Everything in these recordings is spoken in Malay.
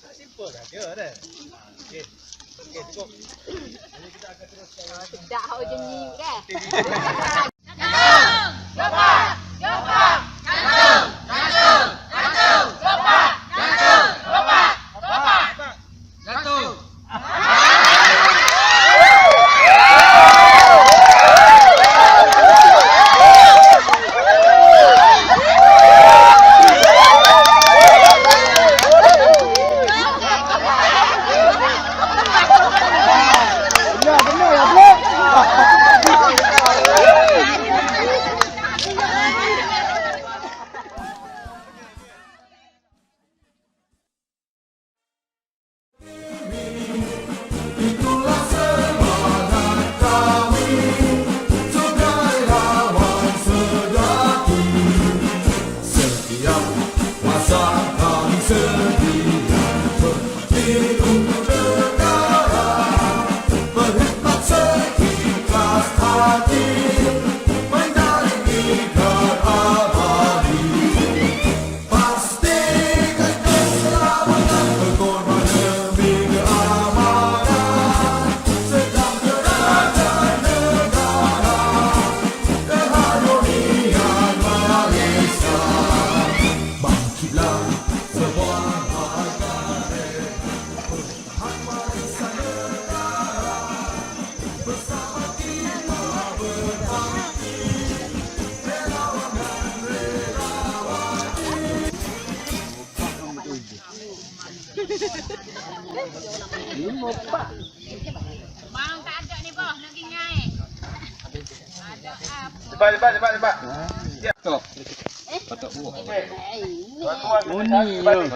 Tak simple saja dah. Okey. Okey, cukup. Jadi kita akan teruskan. Dah hau jenis dah. Itulah Bang tak ada ni boh nak ingai. Ada apa? Cepat, cepat, cepat, cepat. Tuan-tuan kena cari balik.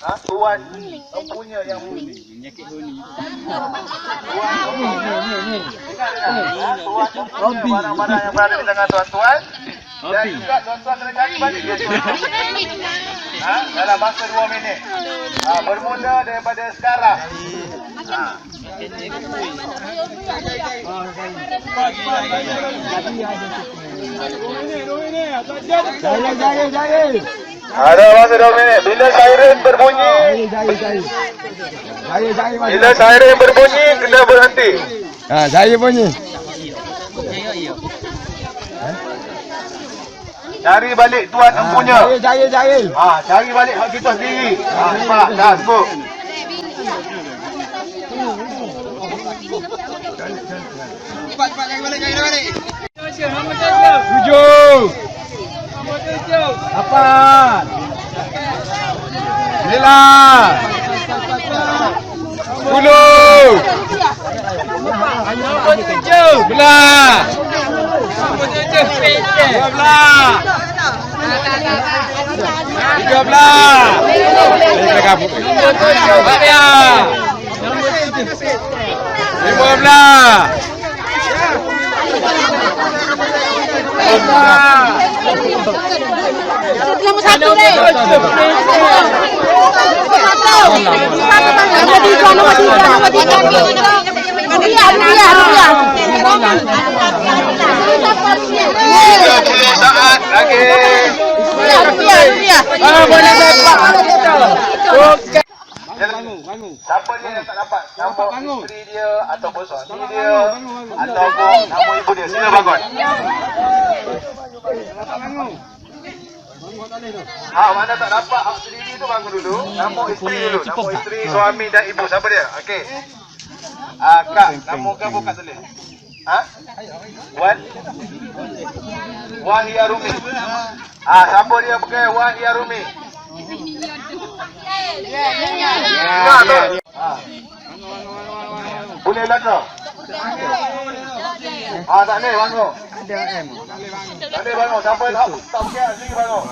Ha? Tuan yang punya yang bunyi. Tuan Ingat tak? Ha? Tuan yang punya barang-barang yang berada di tangan tuan-tuan. Dan juga tuan-tuan kena cari balik dia. Ha? Dalam masa 2 minit. Ha, bermula daripada sekarang. Ha. Jaya jaya jaya. Ada masa 2 minit. Bila siren berbunyi, Jaya jaya. Jaya jaya. bila siren berbunyi, kena berhenti. Ha, saya bunyi. Cari balik tuan empunya. Jahil, jahil, jahil. Ha, cari balik hak kita sendiri. Ha, nampak? Dah sebut. Tujuh. Lapan. Sembilan. Sepuluh. Sebelas. Dua belas. Tiga belas. Kita kabut. Satu tangan, dua tangan, dua tangan, dua tangan. Rupiah. Saat lagi. Ah, boleh sepak. Okey. Siapa dia yang tak dapat nama isteri dia ataupun suami dia ataupun nama ibu dia sila bangun. Ha, mana tak dapat hak sendiri tu bangun dulu. Nama isteri dulu. Nama isteri, suami dan ibu. Siapa dia? Okey. Ah, Kak, nama kau buka tulis. Ha? Wan? Wahia Rumi. Ah, siapa dia pakai Wahia Rumi? Ingat tu? Ha. Boleh lah kau? Ah, tak boleh bangun. Tak boleh bangun. Siapa tak tak pakai sini bangun.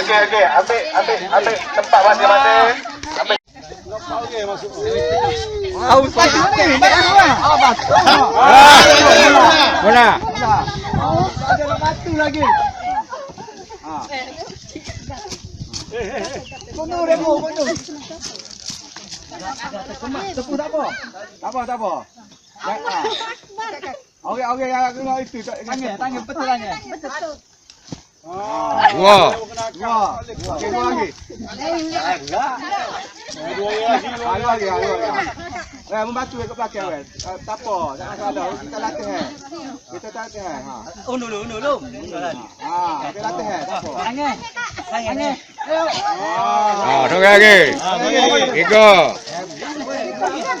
Okey, okey. Ambil, ambil, ambil tempat masing-masing. Ambil. Mana? Tepu tak apa? Tak apa, tak apa. Okey, okey, yang itu. Tangan, tangan betul tangan. Dua. Dua. Okey, dua lagi. Dua lagi, dua lagi. Dua lagi. Eh, membantu ke belakang weh. Eh, tak apa, jangan salah. Kita latih eh. Kita latih eh. Ha. Oh, dulu, dulu. Ha, kita latih eh. Tak apa. Tangan. Tangan. Ah, dua lagi. Tiga. Oh, masuk tak apa. Boleh. Ni, ni.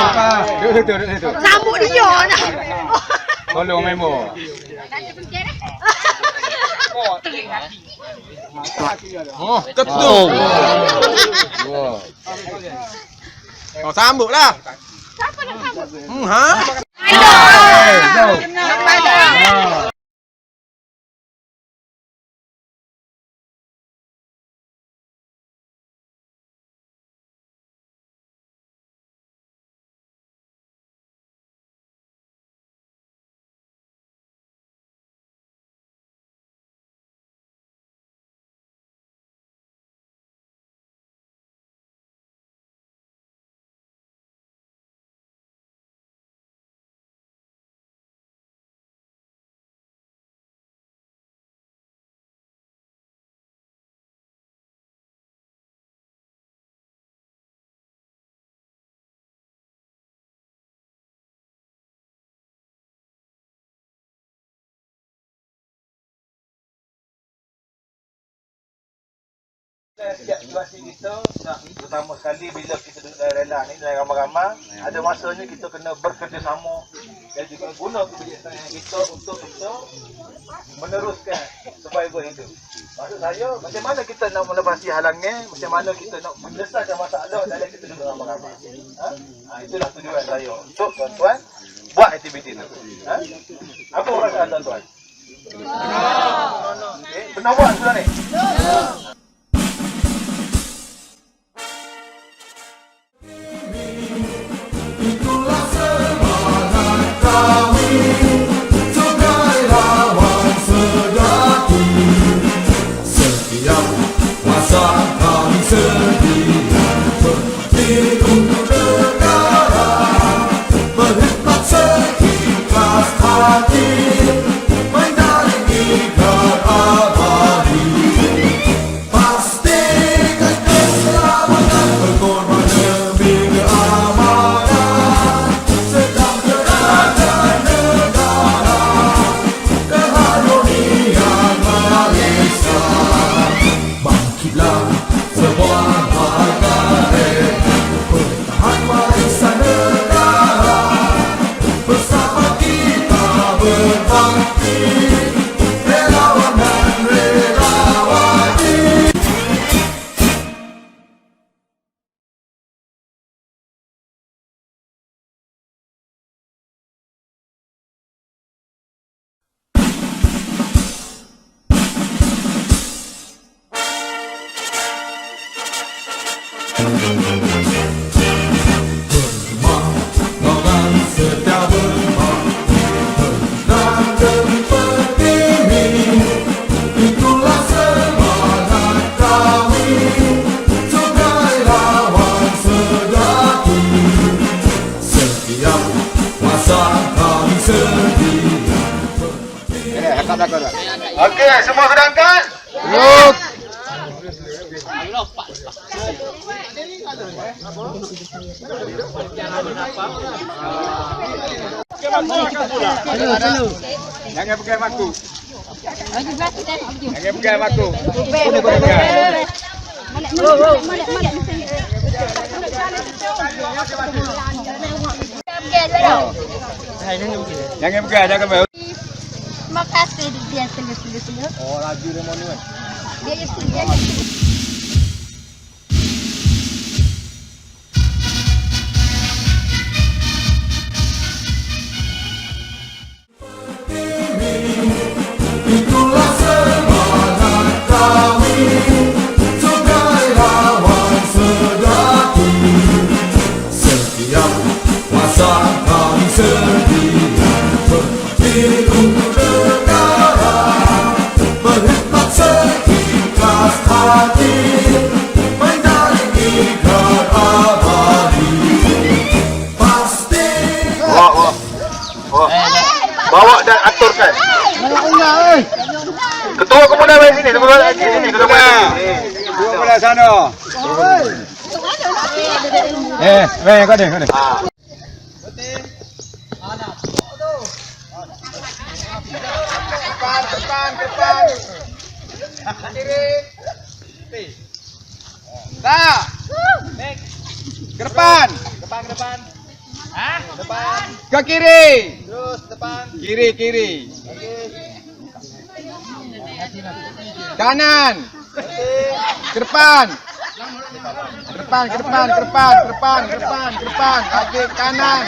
kaki tu tangan. Duduk situ, duduk situ. Sambut dia nak. Tolong memo. Oh, ketuk. Wah. Kau sambutlah. Siapa nak sambut? Hmm, ha? Aduh. Jom. Setiap situasi kita, nak pertama sekali bila kita duduk dalam rela ni, dalam ramai-ramai, ada masanya kita kena bekerjasama dan juga guna kebijaksanaan kita untuk kita meneruskan survival hidup. Maksud saya, macam mana kita nak melepasi halangnya, macam mana kita nak menyelesaikan masalah dalam kita duduk ramai-ramai. Ha? ha? itulah tujuan saya. Untuk tuan-tuan, buat aktiviti itu. Ha? Apa perasaan tuan-tuan? Eh, benar buat sudah ni? Itulah Okey, semua sudah angkat? Yuk. Jangan pegang aku. Bagi. Jangan pegang aku. Molek, molek, molek. Okey, dah. Jangan pegang, jangan pegang. Terima kasih dia selu-selu. Oh, laju dia mau ni kan. Dia Eh, weh, kau ni, kau ni. Ah. Depan, depan, depan. Kiri. Tak. Ke depan. Depan, ke depan. Hah? Depan. Ke kiri. Terus depan. Kiri, kiri. Kanan. Ke depan. Ke depan, ke depan, ke depan, ke depan, ke depan, ke depan. Lagi kanan.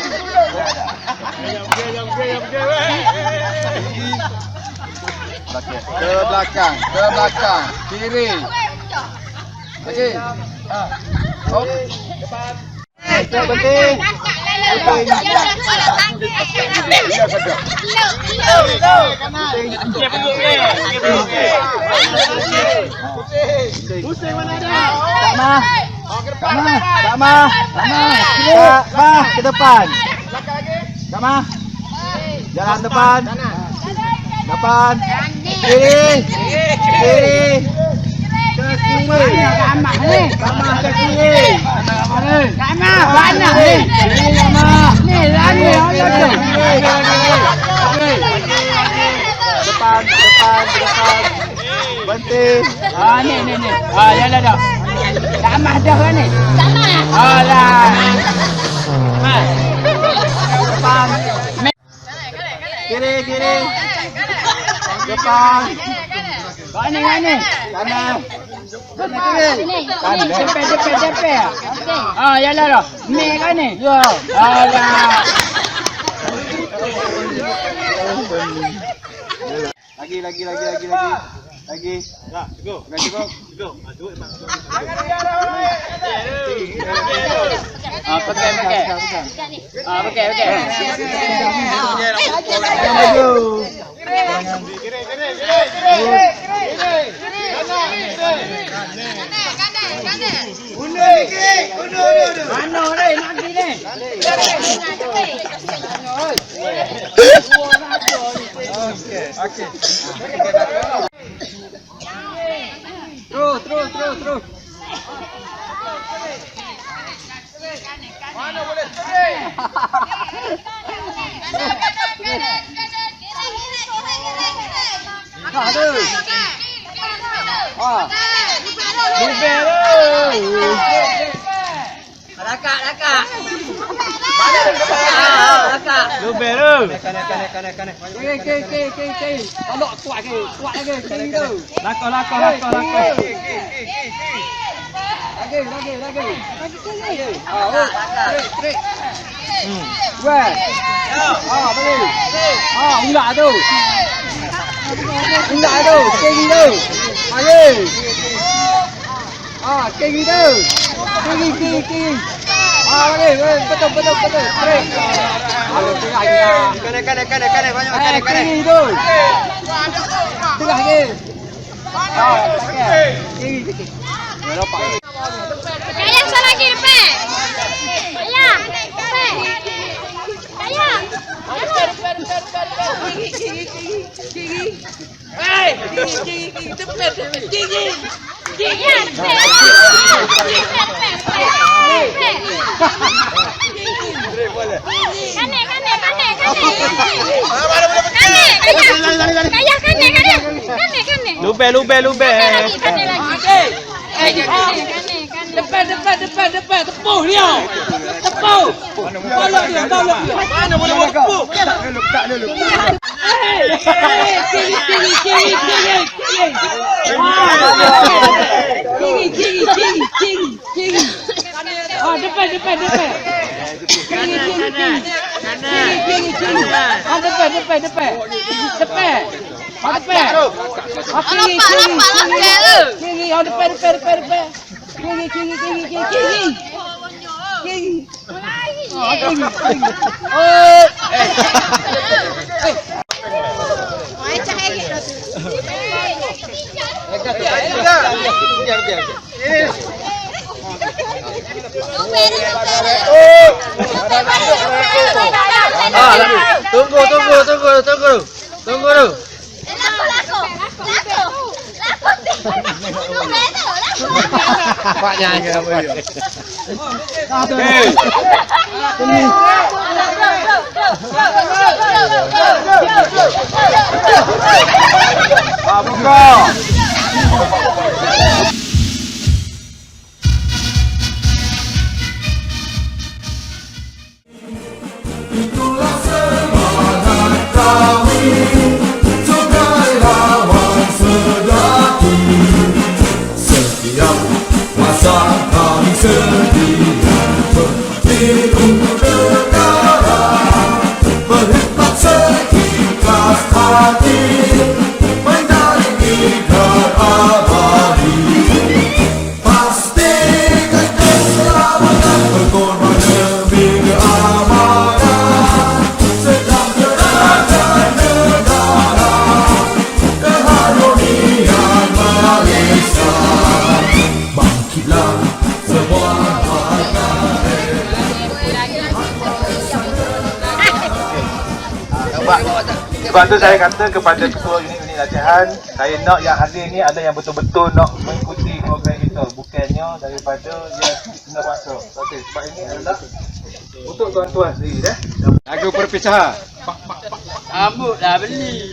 Ke belakang, ke belakang, kiri. Lagi. Depan. Berhenti. Sama. Sama, sama, sama. Tak, ke depan. Sama. Jalan depan. Depan. Kiri. Kiri. Ke kiri. Sama ni. Sama ke kiri. Sama. Sama. Mana ni? Kiri sama. Ni. Kiri. Kiri. Depan, depan, depan. Banting. Ah, ni, ni, ni. Ah, ya dah dah. Sama dah ni? Sama lah. Alah. Ha. Depan. Kiri, kiri. Depan. Kau ni, kau ni. Kanan. Kanan kiri. Sini. Kanan. Depan, depan, depan. Ah, ya lah dah. Ni kan ni? Ya. Alah. Lagi, lagi, lagi, lagi, lagi. Lagi. Ya, cukup. Dah cukup. Cukup. Ah, pakai, pakai. Dekat ni. Ah, pakai, pakai. Maju. Mana ni? Nak pergi ni? Terus, terus, terus, terus. Ah. Lubang tu. Rakak, rakak. Ah, rakak. Lubang tu. Kanan, kanan, kanan, kanan. Okey, okey, okey, okey, okey. Tolak kuat ke? Kuat lagi, kiri tu. Lakon, lakon, lakon, lakon. Lagi, lagi, lagi. Lagi kiri. Ah, oh. Trik, trik. Hmm. Weh. Ah, balik. Ah, ular tu. Ular tu, kiri tu. Lagi. Ah, kiri tu. Kiri, kiri, kiri. Ah, balik, balik. Betul, betul, betul. Trik. Ah, tengah lagi lah. Kanan, kanan, kanan, kanan. Banyak Eh, kanan, kanan. kiri tu. Tengah lagi. Ah, okey. Kiri, kiri. Dah dapat. Ayah sana lagi depan. Ayah. Depan. Ayah. Ayah, depan. Kanan, kanan, kanan, kanan. Kanan, ayah. Ayah, kanan, kanan. Kanan, kanan. Lubang, lubang, lubang. Kanan lagi, kanan lagi. Kanan, kanan. Depan, depan, depan, depan. Tepuh dia. Tepuh. Tolak dia, tolak dia. Mana boleh buat tepuk? Kiri, kiri, kiri, kiri, kiri. Kiri, kiri, kiri, kiri, kiri. Ah, depan, depan, depan. Kiri, kiri, kiri. Kiri, kiri, kiri. Ah, depan, depan, depan. Depan. Ah, depan. Ah, kiri, kiri, kiri. Kiri, ah, depan, depan, depan, depan. Kiri, kiri, kiri, kiri, kiri. Kiri. Ah, kiri, kiri. Oh. Ah, lagi. Tunggu, tunggu, tunggu, tunggu. Tunggu dulu. Pak nyanyi apa dia? Ah, buka. Sebab, sebab tu saya kata kepada ketua unit-unit latihan Saya nak yang hadir ni ada yang betul-betul nak mengikuti program kita Bukannya daripada yang kena masuk. Okey, sebab ini adalah untuk tuan-tuan sendiri eh. Lagu perpisahan. Rambut dah beli.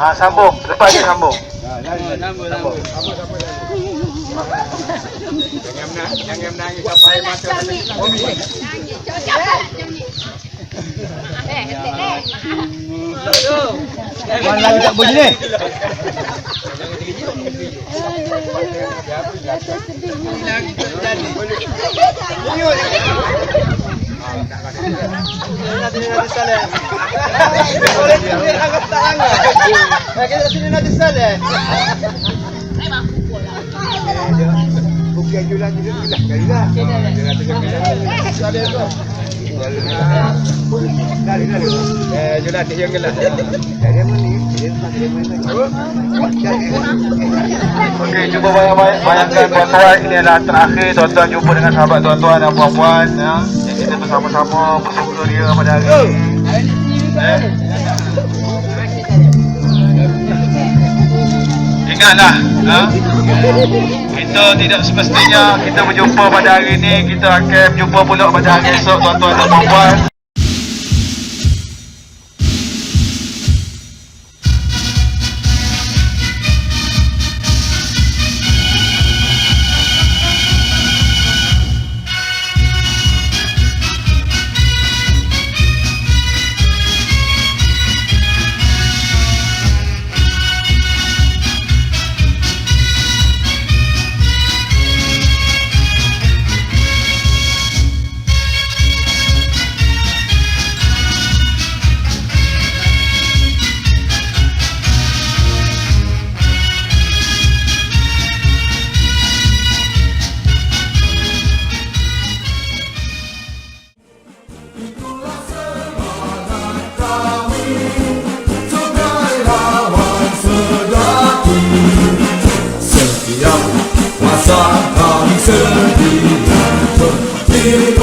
Ha, sambung, lepas dia sambung. Nama, nama. Jangan menang, jangan menangis sampai mata Umi. Mana lagi tak bunyi ni? Boleh sini angkat tangan. Kita sini nanti salah. Bukan jualan juga kita kali lah. Salah tu. Okey, cuba bayang- bayangkan tuan-tuan ini adalah terakhir tuan-tuan jumpa dengan sahabat tuan-tuan dan puan-puan ya. Yang kita bersama-sama bersuka dia pada hari ini. Eh? Ingatlah, ha? kita tidak semestinya kita berjumpa pada hari ini, kita akan berjumpa pula pada hari esok tuan-tuan dan puan-puan. Setiap